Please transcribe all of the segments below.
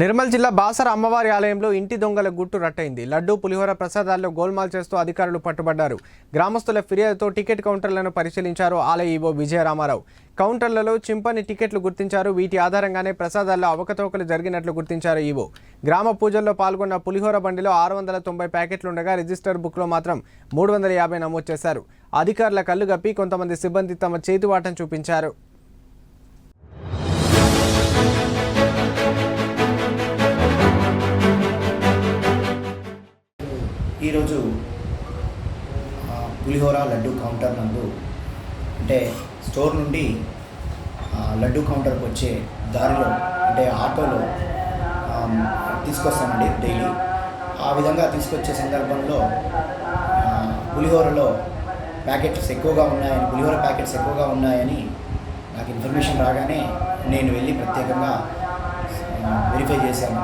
నిర్మల్ జిల్లా బాసర అమ్మవారి ఆలయంలో ఇంటి దొంగల గుట్టు రట్టయింది. లడ్డు పులిహోర ప్రసాదాల్లో గోల్మాల్ చేస్తూ అధికారులు పట్టుబడ్డారు. గ్రామస్తుల ఫిర్యాదుతో టికెట్ కౌంటర్లను పరిశీలించారు ఆలయ ఈవో విజయరామారావు. కౌంటర్లలో చింపని టికెట్లు గుర్తించారు. వీటి ఆధారంగానే ప్రసాదాల్లో అవకతవకలు జరిగినట్లు గుర్తించారు ఈవో. గ్రామ పూజల్లో పాల్గొన్న పులిహోర బండిలో ఆరు వందల తొంభై ప్యాకెట్లుండగా రిజిస్టర్ బుక్లో మాత్రం మూడు వందల యాభై నమోదు చేశారు. అధికారుల కళ్ళు గప్పి కొంతమంది సిబ్బంది తమ చేతివాటం చూపించారు. పులిహోర లడ్డు కౌంటర్ నందు అంటే స్టోర్ నుండి లడ్డు కౌంటర్కి వచ్చే దారిలో అంటే ఆటోలో తీసుకొస్తామండి డైలీ. ఆ విధంగా తీసుకొచ్చే సందర్భంలో పులిహోరలో ప్యాకెట్స్ ఎక్కువగా ఉన్నాయని పులిహోర ప్యాకెట్స్ ఎక్కువగా ఉన్నాయని నాకు ఇన్ఫర్మేషన్ రాగానే నేను వెళ్ళి ప్రత్యేకంగా వెరిఫై చేశాను.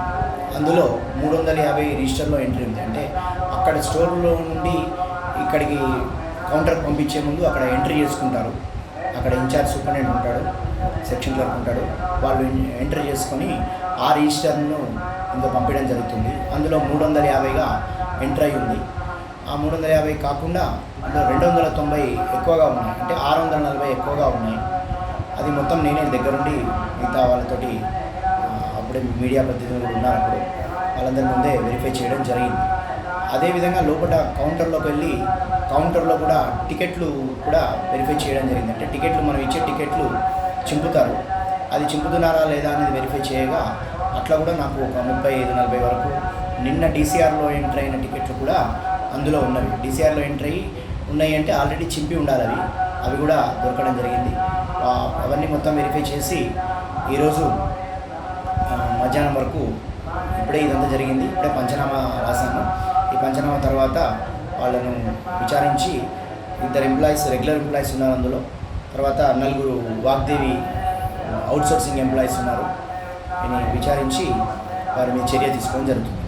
అందులో మూడు వందల యాభై రిజిస్టర్లో ఎంట్రీ ఉంది. అంటే అక్కడ స్టోర్లో నుండి ఇక్కడికి కౌంటర్ పంపించే ముందు అక్కడ ఎంట్రీ చేసుకుంటారు. అక్కడ ఇన్ఛార్జ్ సూపరింటెండెంట్ ఉంటాడు సెక్షన్ క్లర్క్ ఉంటాడు. వాళ్ళు ఎంట్రీ చేసుకొని ఆ రిజిస్టర్ను ఇంకా పంపించడం జరుగుతుంది. అందులో మూడు వందల యాభైగా ఎంటర్ అయి ఉంది. ఆ మూడు వందల యాభై కాకుండా అందులో రెండు వందల తొంభై ఎక్కువగా ఉన్నాయి. అంటే ఆరు వందల నలభై ఎక్కువగా ఉన్నాయి. అది మొత్తం నేనే దగ్గరుండి మిగతా వాళ్ళతోటి అప్పుడే మీడియా ప్రతినిధులు ఉన్నారు అప్పుడు. వాళ్ళందరి ముందే వెరిఫై చేయడం జరిగింది. అదేవిధంగా లోపల కౌంటర్లోకి వెళ్ళి కౌంటర్లో కూడా టికెట్లు కూడా వెరిఫై చేయడం జరిగింది. అంటే టికెట్లు మనం ఇచ్చే టికెట్లు చింపుతారు. అది చింపుతున్నారా లేదా అనేది వెరిఫై చేయగా అట్లా కూడా నాకు ఒక ముప్పై ఐదు నలభై వరకు నిన్న డీసీఆర్లో ఎంటర్ అయిన టికెట్లు కూడా అందులో ఉన్నవి. డీసీఆర్లో ఎంటర్ అయ్యి ఉన్నాయి అంటే ఆల్రెడీ చింపి ఉండాలి అవి. అవి కూడా దొరకడం జరిగింది. అవన్నీ మొత్తం వెరిఫై చేసి ఈరోజు మధ్యాహ్నం వరకు ఇప్పుడే ఇదంతా జరిగింది. ఇప్పుడే పంచనామా రాశాను ఈ పంచనామా తర్వాత వాళ్ళను విచారించి ఇద్దరు ఎంప్లాయీస్ రెగ్యులర్ ఎంప్లాయీస్ ఉన్నారు అందులో. తర్వాత నలుగురు వాగ్దేవి అవుట్సోర్సింగ్ ఎంప్లాయీస్ ఉన్నారు. విచారించి వారి మీద చర్య తీసుకోవడం జరుగుతుంది.